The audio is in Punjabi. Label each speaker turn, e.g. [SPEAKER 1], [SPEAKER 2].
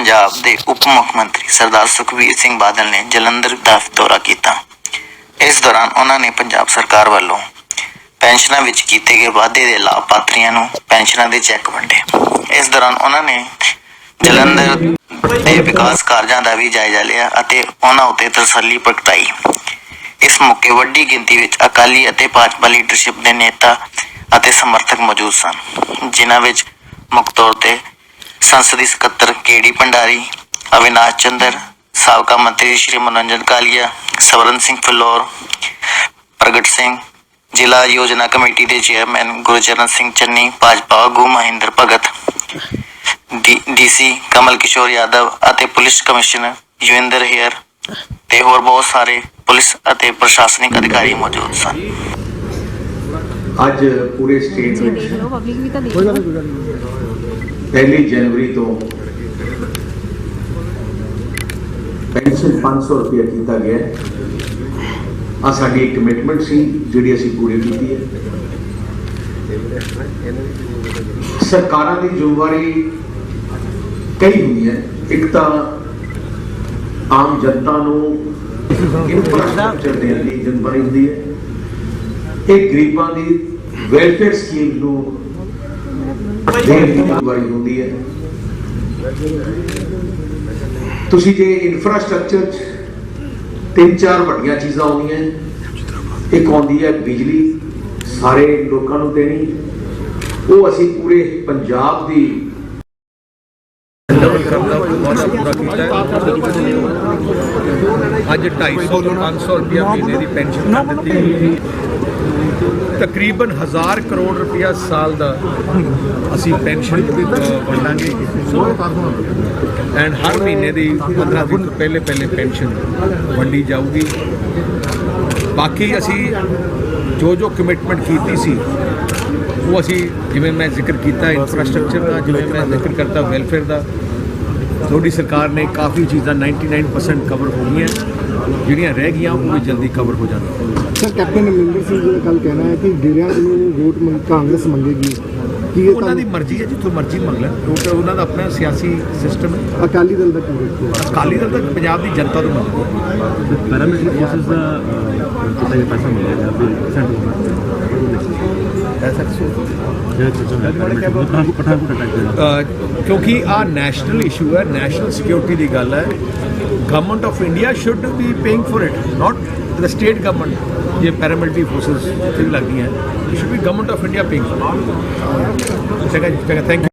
[SPEAKER 1] ਪੰਜਾਬ ਦੇ ਉਪ ਮੁੱਖ ਮੰਤਰੀ ਸਰਦਾਰ ਸੁਖਬੀਰ ਸਿੰਘ ਬਾਦਲ ਨੇ ਜਲੰਧਰ ਦਾ ਦੌਰਾ ਕੀਤਾ। ਇਸ ਦੌਰਾਨ ਉਹਨਾਂ ਨੇ ਪੰਜਾਬ ਸਰਕਾਰ ਵੱਲੋਂ ਪੈਨਸ਼ਨਾਂ ਵਿੱਚ ਕੀਤੇ ਗਏ ਵਾਅਦੇ ਦੇ ਲਾਭਪਾਤਰੀਆਂ ਨੂੰ ਪੈਨਸ਼ਨਾਂ ਦੇ ਚੈੱਕ ਵੰਡੇ। ਇਸ ਦੌਰਾਨ ਉਹਨਾਂ ਨੇ ਜਲੰਧਰ ਦੇ ਵਿਕਾਸ ਕਾਰਜਾਂ ਦਾ ਵੀ ਜਾਇਜ਼ਾ ਲਿਆ ਅਤੇ ਉਹਨਾਂ ਉਤੇ ਤਸੱਲੀ ਪ੍ਰਗਟਾਈ। ਇਸ ਮੌਕੇ ਵੱਡੀ ਗਿਣਤੀ ਵਿੱਚ ਅਕਾਲੀ ਅਤੇ ਭਾਜਪਾ ਲੀਡਰਸ਼ਿਪ ਦੇ ਨੇਤਾ ਅਤੇ ਸਮਰਥਕ ਮੌਜੂਦ ਸਨ, ਜਿਨ੍ਹਾਂ ਵਿੱਚ ਮੁੱਖ ਤੌਰ ਤੇ ਸੰਸਦੀ ਸਕੱਤਰ ਕੇਡੀ ਭੰਡਾਰੀ ਅਵਿਨਾਸ਼ ਚੰਦਰ ਸਾਬਕਾ ਮੰਤਰੀ ਸ਼੍ਰੀ ਮਨੋਰੰਜਨ ਕਾਲੀਆ ਸਵਰਨ ਸਿੰਘ ਫਿਲੌਰ ਪ੍ਰਗਟ ਸਿੰਘ ਜ਼ਿਲ੍ਹਾ ਯੋਜਨਾ ਕਮੇਟੀ ਦੇ ਚੇਅਰਮੈਨ ਗੁਰਚਰਨ ਸਿੰਘ ਚੰਨੀ ਭਾਜਪਾ ਆਗੂ ਮਹਿੰਦਰ ਭਗਤ ਡੀਸੀ ਕਮਲ ਕਿਸ਼ੋਰ ਯਾਦਵ ਅਤੇ ਪੁਲਿਸ ਕਮਿਸ਼ਨਰ ਯੁਵਿੰਦਰ ਹੇਅਰ ਤੇ ਹੋਰ ਬਹੁਤ ਸਾਰੇ ਪੁਲਿਸ ਅਤੇ ਪ੍ਰਸ਼ਾਸਨਿਕ ਅਧਿਕਾਰੀ ਮੌਜੂਦ ਸਨ
[SPEAKER 2] ਅੱਜ ਪੂਰੇ ਸਟੇਟ
[SPEAKER 3] ਜੀ ਦੇਖ
[SPEAKER 2] ਵਿੱਚ ਪਹਿਲੀ ਜਨਵਰੀ ਤੋਂ ਪੈਨਸ਼ਨ 500 ਰੁਪਏ ਕੀਤਾ ਗਿਆ ਆ ਸਾਡੀ ਕਮਿਟਮੈਂਟ ਸੀ, ਜਿਹੜੀ ਅਸੀਂ ਪੂਰੀ ਕੀਤੀ ਹੈ। ਸਰਕਾਰਾਂ ਦੀ ਜ਼ਿੰਮੇਵਾਰੀ ਕਈ ਹੁੰਦੀ ਹੈ। ਇੱਕ ਤਾਂ ਆਮ ਜਨਤਾ ਨੂੰ ਇਨਫਰਾਸਟ੍ਰਕਚਰ ਦੇਣ ਦੀ ਜ਼ਿੰਮੇਵਾਰੀ ਹੁੰਦੀ ਹੈ। ਇਹ ਗਰੀਬਾਂ ਦੀ ਵੈਲਫੇਅਰ ਸਕੀਮ ਨੂੰ ਦੇਣ ਦੀ ਜ਼ਿੰਮੇਵਾਰੀ ਹੁੰਦੀ ਹੈ। ਤੁਸੀਂ ਜੇ ਇਨਫਰਾਸਟ੍ਰਕਚਰ 'ਚ ਤਿੰਨ ਚਾਰ ਵੱਡੀਆਂ ਚੀਜ਼ਾਂ ਆਉਂਦੀਆਂ ਇੱਕ ਆਉਂਦੀ ਹੈ ਬਿਜਲੀ, ਸਾਰੇ ਲੋਕਾਂ ਨੂੰ ਦੇਣੀ, ਉਹ ਅਸੀਂ ਪੂਰੇ ਪੰਜਾਬ ਦੀ
[SPEAKER 4] ਅੱਜ 250 500 ਰੁਪਇਆ ਮਹੀਨੇ ਦੀ ਪੈਨਸ਼ਨ ਦਿੱਤੀ ਤਕਰੀਬਨ 1000 ਕਰੋੜ ਰੁਪਇਆ ਸਾਲ ਦਾ ਅਸੀਂ ਪੈਨਸ਼ਨ ਵੰਡਾਂਗੇ। ਐਂਡ ਹਰ ਮਹੀਨੇ ਦੀ 15 ਦਿਨ ਤੋਂ ਪਹਿਲੇ ਪਹਿਲੇ ਪੈਨਸ਼ਨ ਵੰਡੀ ਜਾਊਗੀ। ਬਾਕੀ ਅਸੀਂ ਜੋ ਜੋ ਕਮਿਟਮੈਂਟ ਕੀਤੀ ਸੀ, ਉਹ ਅਸੀਂ ਜਿਵੇਂ ਮੈਂ ਜ਼ਿਕਰ ਕੀਤਾ ਇਨਫਰਾਸਟ੍ਰਕਚਰ ਦਾ, ਜਿਵੇਂ ਮੈਂ ਜ਼ਿਕਰ ਕਰਤਾ ਵੈਲਫੇਅਰ ਦਾ ਤੁਹਾਡੀ ਸਰਕਾਰ ਨੇ ਕਾਫੀ ਚੀਜ਼ਾਂ 99% ਕਵਰ ਹੋ ਗਈਆਂ। ਜਿਹੜੀਆਂ ਰਹਿ ਗਈਆਂ, ਉਹ ਵੀ ਜਲਦੀ ਕਵਰ ਹੋ ਜਾਣਗੀਆਂ।
[SPEAKER 5] ਸਰ, ਕੈਪਟਨ ਅਮਰਿੰਦਰ ਸਿੰਘ ਜੀ ਦਾ ਕੱਲ ਕਹਿਣਾ ਹੈ ਕਿ ਡੇਰਿਆਂ ਨੂੰ ਵੋਟ ਮੰਗ ਕਾਂਗਰਸ ਮੰਗੇਗੀ। ਕੀ ਇਹ
[SPEAKER 4] ਉਹਨਾਂ ਦੀ ਮਰਜ਼ੀ ਹੈ ਜਿੱਥੋਂ ਮਰਜ਼ੀ ਮੰਗ ਲੈਣ। ਕਿਉਂਕਿ ਉਹਨਾਂ ਦਾ ਆਪਣਾ ਸਿਆਸੀ ਸਿਸਟਮ ਹੈ।
[SPEAKER 5] ਅਕਾਲੀ ਦਲ ਦਾ ਕੀ ਦੇਖੋ
[SPEAKER 4] ਅਕਾਲੀ ਦਲ ਤਾਂ ਪੰਜਾਬ ਦੀ ਜਨਤਾ ਤੋਂ ਮੰਗਦੀ ਹੈ
[SPEAKER 6] ਪੈਰਾਮਿਲਿਟਰੀ ਫੋਰਸਸ ਦਾ ਕਿੰਨਾ ਕੁ ਪੈਸਾ ਮਿਲੇਗਾ ਫਿਰ ਸੈਂਟਰ
[SPEAKER 4] ਕਿਉਂਕਿ ਆ ਨੈਸ਼ਨਲ ਇਸ਼ੂ ਹੈ ਨੈਸ਼ਨਲ ਸਿਕਿਉਰਿਟੀ ਦੀ ਗੱਲ ਹੈ। Government of India should be paying for it not the state government ਇਹ ਪੈਰਾਮਿਲਟਰੀ ਫੋਰਸਸ ਜਿੱਥੇ ਵੀ ਲੱਗਦੀਆਂ should be government of India paying Thank you.